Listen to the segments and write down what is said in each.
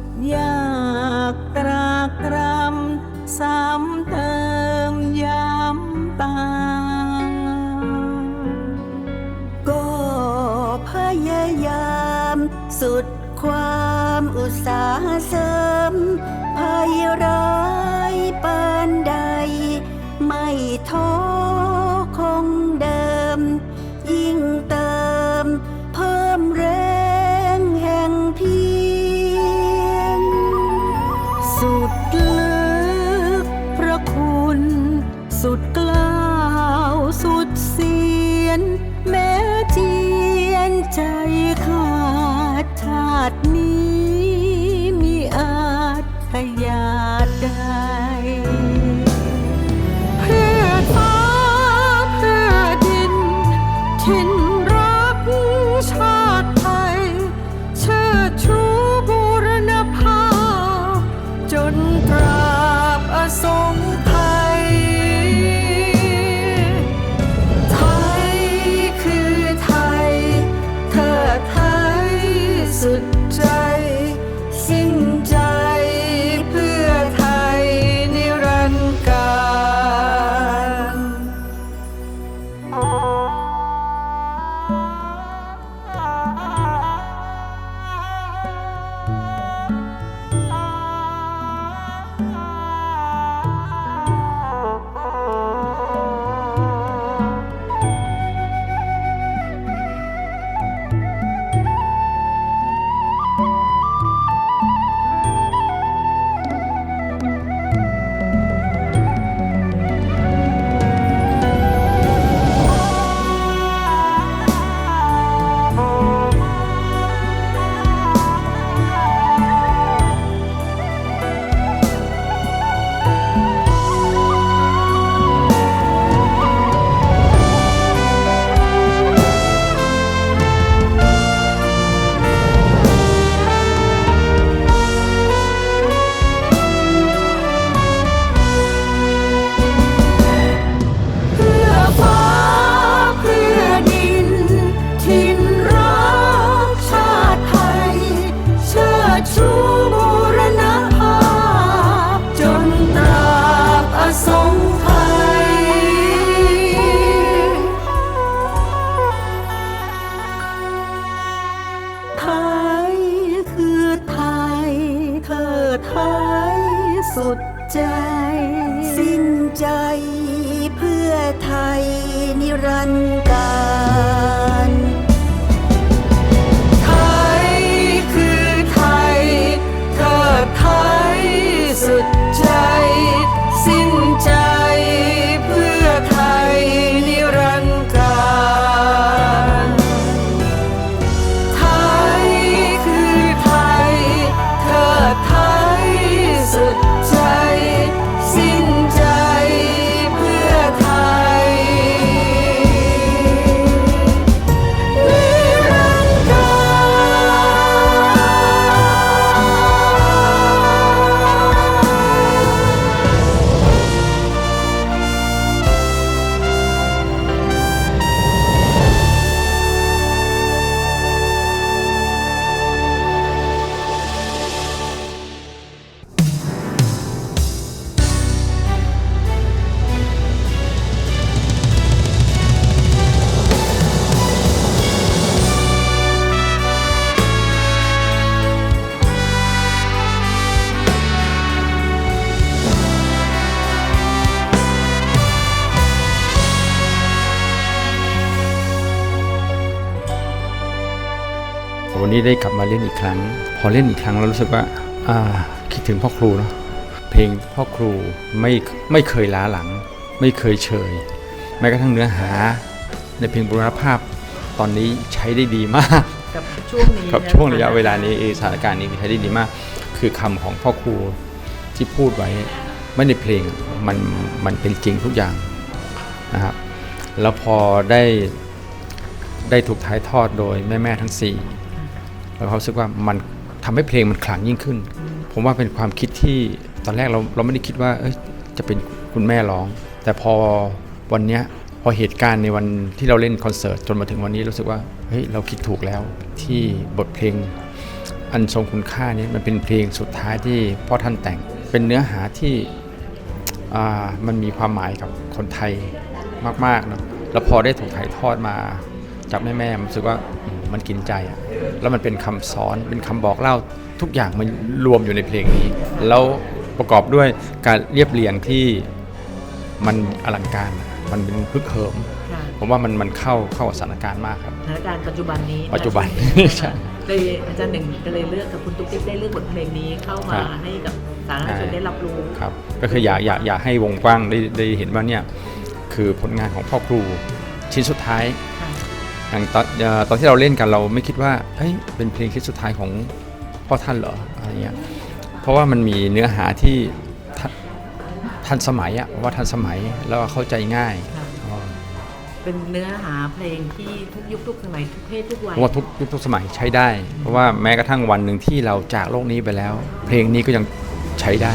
ดยากตรากตรำซ้ำเติมย้ำตา ก็พยายามสุด ใจ สิ้นใจเพื่อไทยนิรันดร์กา วันนี้ได้กลับมาเล่นอีกครั้ง พอเล่นอีกครั้งเรารู้สึกว่าอ่าคิดถึงพ่อครูเนาะเพลงพ่อครูไม่ไม่เคยล้าหลัง ไม่เคยเฉยแม้กระทั่งเนื้อหา ในเพลงบุรณภาพตอนนี้ใช้ได้ดีมากกับช่วงนี้กับใไหมช่วงระยะคเวลานี้เออสถานการณ์นี้ใช้ได้ดีมาก คือคำของพ่อครูที่พูดไว้ไม่ในเพลงมันมันเป็นจริงทุกอย่างนะครับแล้วพอได้ได้ถูกถ่ายทอดโดยแม่แม่ๆทั้งสี่ แล้วเขารู้สึกว่ามันทำให้เพลงมันขลังยิ่งขึ้น ผมว่าเป็นความคิดที่ตอนแรกเราเราไม่ได้คิดว่าเอจะเป็นคุณแม่ร้อง แต่พอวันเนี้ยพอเหตุการณ์ในวันที่เราเล่นคอนเสิร์ตจนมาถึงวันนี้รู้สึกว่าเฮ้ยเราคิดถูกแล้วที่บทเพลงอันทรงคุณค่านี้มันเป็นเพลงสุดท้ายที่พ่อท่านแต่ง เป็นเนื้อหาที่มันมีความหมายกับคนไทยมากๆเนาะแล้วพอได้ถูกถ่ายทอดมาจากแม่ๆมันรู้สึกว่ามมันกินใจอะ แล้วมันเป็นคำสอนเป็นคำบอกเล่าทุกอย่างมันรวมอยู่ในเพลงนี้ แล้วประกอบด้วยการเรียบเรียงที่มันอลังการ มันเป็นพึกเหิมค่ะผมว่ามันมันเข้าเข้ากับสถานการณ์มากครับสถานการณ์ปัจจุบันนี้ปัจจุบันใช่เลยอาจารย์หนึ่งก็เลยเลือกกับคุณตุ๊กติ๊กได้เลือกบทเพลงนี้เข้ามาครับให้กับสาธารณชนได้รับรู้ครับ ก็คืออยากอยากอยากให้วงกว้างได้ได้เห็นว่าเนี่ยคือผลงานของพ่อครูชิ้นสุดท้ายค่ะ อย่างตอนเอ่อตอนที่เราเล่นกันเราไม่คิดว่าเฮ้ยเป็นเพลงชิ้นสุดท้ายของพ่อท่านเหรออะไรเงี้ยเพราะว่ามันมีเนื้อหาที่ทันทันสมัยอะว่าทันสมัยแล้วก็เข้าใจง่ายค่ะอ๋อเป็นเนื้อหาเพลงที่ทุกยุคทุกสมัยทุกเพศทุกวัยผมว่าทุกยุคทุกสมัยใช้ได้ เพราะว่าแม้กระทั่งวันหนึ่งที่เราจากโลกนี้ไปแล้ว เพลงนี้ก็ยังใช้ได้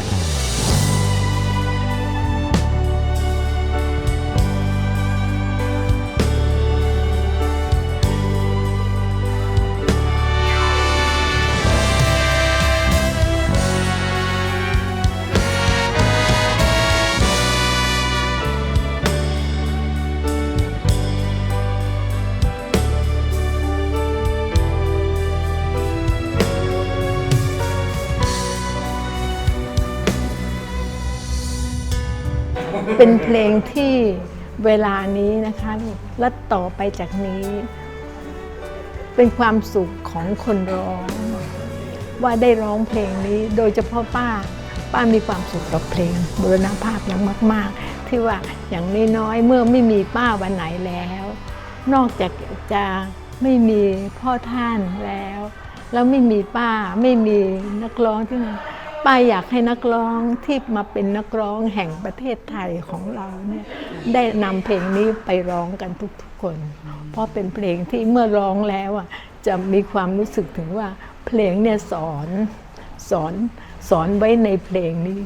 เป็นเพลงที่เวลานี้นะคะและต่อไปจากนี้ เป็นความสุขของคนร้อง ว่าได้ร้องเพลงนี้โดยเฉพาะป้า ป้ามีความสุขกับเพลงบุรณภาพอย่างมาก ๆ ที่ว่าอย่างน้อยๆเมื่อไม่มีป้าวันไหนแล้ว นอกจากจะไม่มีพ่อท่านแล้ว แล้วไม่มีป้าไม่มีนักร้องที่นั่น ป้าอยากให้นักร้องที่มาเป็นนักร้องแห่งประเทศไทยของเราเนี่ยได้นำเพลงนี้ไปร้องกันทุกๆคน เพราะเป็นเพลงที่เมื่อร้องแล้วอะจะมีความรู้สึกถึงว่าเพลงเนี่ยสอนสอนสอนไว้ในเพลงนี้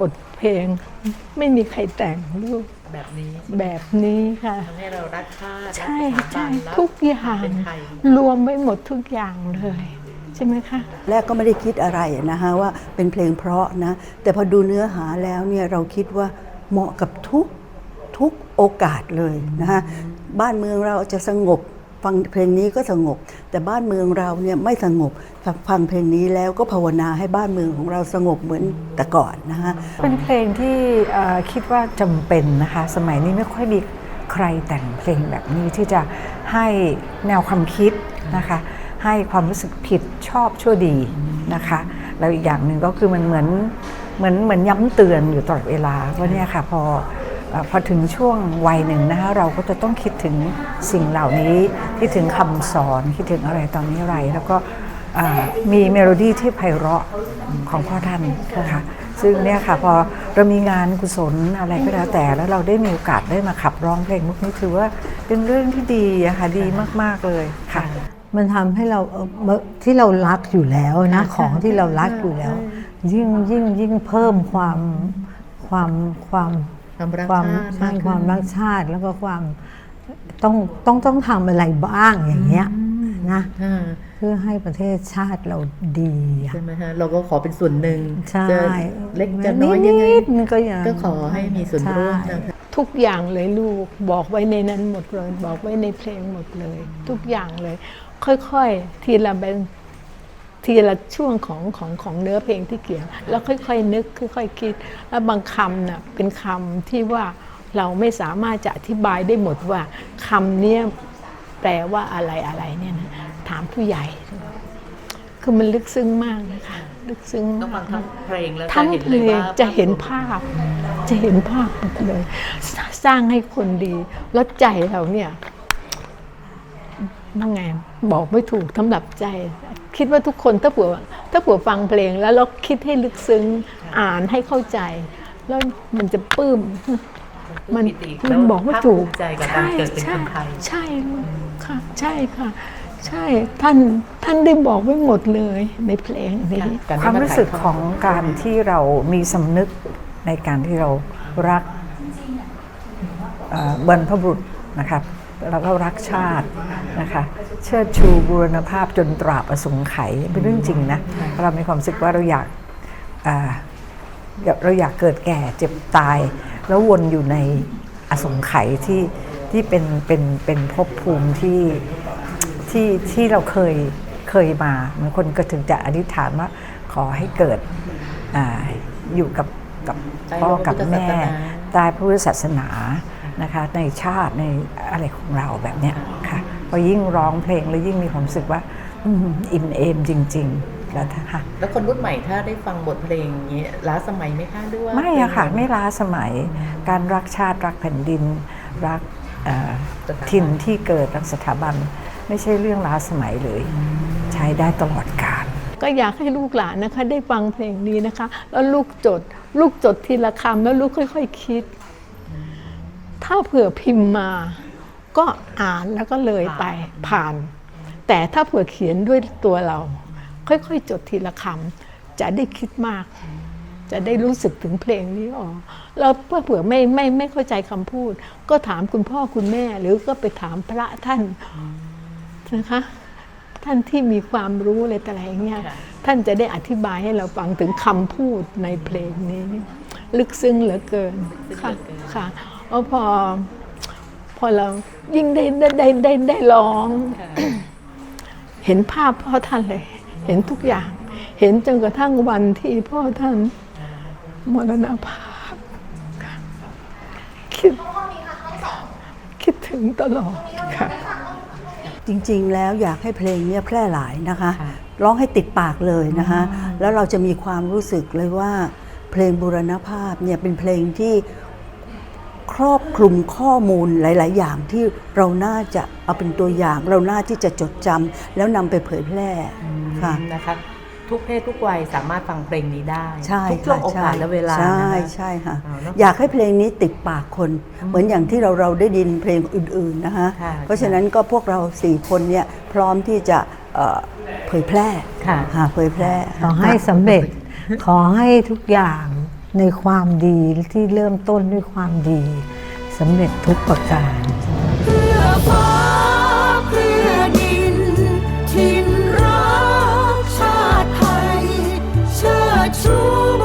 บทเพลงไม่มีใครแต่งรูปแบบนี้แบบนี้ค่ะทำให้เรารักชาติใช่รักสถาใช่บันรัทุกอย่างเป็นไทยรวมไว้หมดทุกอย่างเลย ใช่ไหมคะแรกก็ไม่ได้คิดอะไรนะคะว่าเป็นเพลงเพราะนะ แต่พอดูเนื้อหาแล้วเนี่ยเราคิดว่าเหมาะกับทุกทุกโอกาสเลยนะคะบ้านเมืองเราจะสงบฟังเพลงนี้ก็สงบ แต่บ้านเมืองเราเนี่ยไม่สงบฟังเพลงนี้แล้วก็ภาวนาให้บ้านเมืองของเราสงบเหมือนแต่ก่อนนะคะเป็นเพลงที่เอ่อคิดว่าจำเป็นนะคะ สมัยนี้ไม่ค่อยมีใครแต่งเพลงแบบนี้ที่จะให้แนวความคิดนะคะ ให้ความรู้สึกผิดชอบชั่วดีนะคะ แล้วอีกอย่างหนึ่งก็คือมันเหมือนเหมือนเหมือนย้ำเตือนอยู่ตลอดเวลาว่าเนี่ยค่ะพอพอถึงช่วงวัยหนึ่งนะคะเราก็จะต้องคิดถึงสิ่งเหล่านี้คิดถึงคำสอนคิดถึงอะไรตอนนี้อะไร แล้วก็มีเมโลดี้ที่ไพเราะของพ่อท่านนะคะซึ่งเนี่ยค่ะพอเรามีงานกุศลอะไรก็แล้วแต่แล้วเราได้มีโอกาสได้มาขับร้องเพลงพวกนี้ถือว่าเป็นเรื่องที่ดีอะค่ะดีมาก ๆ เลยค่ะ มันทำให้เราเอ่อเมื่อที่เรารักอยู่แล้วนะของที่เรารักอยู่แล้ว ยิ่งยิ่งยิ่งเพิ่มความความความความรักความชาติใช่มากขึ้นความรักชาติแล้วก็ความต้องต้องต้องทำอะไรบ้างอย่างเงี้ยนะอ่าเพื่อให้ประเทศชาติเราดีอะใช่ไหมฮะเราก็ขอเป็นส่วนหนึ่งใช่จะเล็กจะน้อยยังไงนิดๆมันก็ยังก็ขอให้มีส่วนร่วมใช่นะคะ ทุกอย่างเลยลูกบอกไว้ในนั้นหมดเลย บอกไว้ในเพลงหมดเลย ทุกอย่างเลย ค่อยๆทีละเป็นทีละช่วงของของของเนื้อเพลงที่เขียนแล้วค่อยๆนึกค่อยๆคิด แล้วบางคำน่ะเป็นคำที่ว่าเราไม่สามารถจะอธิบายได้หมดว่าคำเนี้ยแปลว่าอะไรอะไรเนี่ยนะถามผู้ใหญ่ คือมันลึกซึ้งมากนะคะ ลึกซึ้งต้องฟัมางกทั้งเพลงแล้วทั้งจะเห็นเพเลลยงว่าจะเห็นภาพ จะเห็นภาพหมดเลยสสร้างให้คนดี แล้วใจเราเนี่ยว่าไงบอกไม่ถูกสำหรับใจ คิดว่าทุกคนถ้าเผื่อถ้าเผื่อฟังเพลงแล้วเราคิดให้ลึกซึ้งอ่านให้เข้าใจ แล้วมันจะปลื้มมันปิติมันบอกไม่ถูกภาคภูมิใจกับการเกิดเป็นคนไทยใช่ใช่ค่ะใช่ค่ะ ใช่ท่านท่านได้บอกไว้หมดเลยในเพลงนี้การความได้รู้สึกของการที่เรามีสำนึกในการที่เรารักเอ่อบรรพบุรุษนะครับแล้วก็รักชาตินะคะเชิดชูบูรณภาพจนตราบอสงไขยเป็นเรื่องจริงนะเรามีความรู้สึกว่าเราอยากอ่าเราอยากเกิดแก่เจ็บตาย แล้ววนอยู่ในอสงไขยที่ที่เป็นเป็นเป็นภพภูมิที่ ที่ที่เราเคยเคยมาบางคนก็ถึงจะอธิษฐานว่าขอให้เกิดอาอยู่กับกับใต้พ่อร่มพระกับพุทธแม่ศาสนาใต้พระพุทธศาสนานะคะในชาติในอะไรของเราแบบเนี้ยค่ะพอยิ่งร้องเพลงแล้วยิ่งมีความรู้สึกว่าอืมอิ่มเอมจริง ๆ แล้วค่ะแล้วคนรุ่นใหม่ถ้าได้ฟังบทเพลงอย่างนี้ล้าสมัยไหมคะด้วยไม่อะค่ะ ไม่ล้าสมัย การรักชาติรักแผ่นดิน รักเอ่อถิ่นที่เกิดรักสถาบัน ไม่ใช่เรื่องล้าสมัยเลย ใช้ได้ตลอดกาลก็อยากให้ลูกหลานนะคะ ได้ฟังเพลงนี้นะคะ แล้วลูกจด ลูกจดทีละคำแล้วลูกค่อยๆคิด ถ้าเผื่อพิมพ์มา ก็อ่านแล้วก็เลยไปผ่าน แต่ถ้าเผื่อเขียนด้วยตัวเรา ค่อยๆ จดทีละคำจะได้คิดมาก จะได้รู้สึกถึงเพลงนี้อ๋อแล้วเผื่อไม่ไม่ไม่เข้าใจคำพูด ก็ถามคุณพ่อคุณแม่ หรือก็ไปถามพระท่าน นะคะท่านที่มีความรู้อะไรแต่อะไรอย่างเงี้ยท่านจะได้อธิบายให้เราฟังถึงคำพูดในเพลงนี้ ลึกซึ้งเหลือเกินค่ะค่ะเพราะพอพอเรายิ่งได้ได้ได้ได้ได้ร้อง เห็นภาพพ่อท่านเลย เห็นทุกอย่าง เห็นจนกระทั่งวันที่พ่อท่านมรณภาพค่ะคิดคิดถึงตลอดค่ะ จริงๆ แล้วอยากให้เพลงเนี้ยแพร่หลายนะคะ ร้องให้ติดปากเลยนะคะ แล้วเราจะมีความรู้สึกเลยว่า เพลงบูรณภาพเนี่ยเป็นเพลงที่ครอบคลุมข้อมูลหลาย ๆ อย่างที่เราน่าจะเอาเป็นตัวอย่าง เราน่าที่จะจดจำแล้วนำไปเผยแพร่ค่ะนะคะ ทุกเพศทุกวัยสามารถฟังเพลงนี้ได้ใช่ทุกช่วค่ะงโอกาสและเวลาใช่นะคะใช่ค่ะเอาเนอะอยากให้เพลงนี้ติดปากคน เหมือนอย่างที่เราเราได้ยินเพลงอื่นๆนะคะค่ะเพราะฉะนั้นก็พวกเราสี่คนเนี่ยพร้อมที่จะเอ่อเผยแพร่ค่ะค่ะเผยแพร่ขอให้สำเร็จขอให้ทุกอย่างในความดีที่เริ่มต้นด้วยความดีสำเร็จทุกประการ ชิ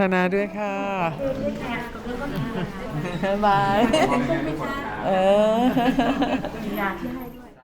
ทนาด้วยค่ะบายเออ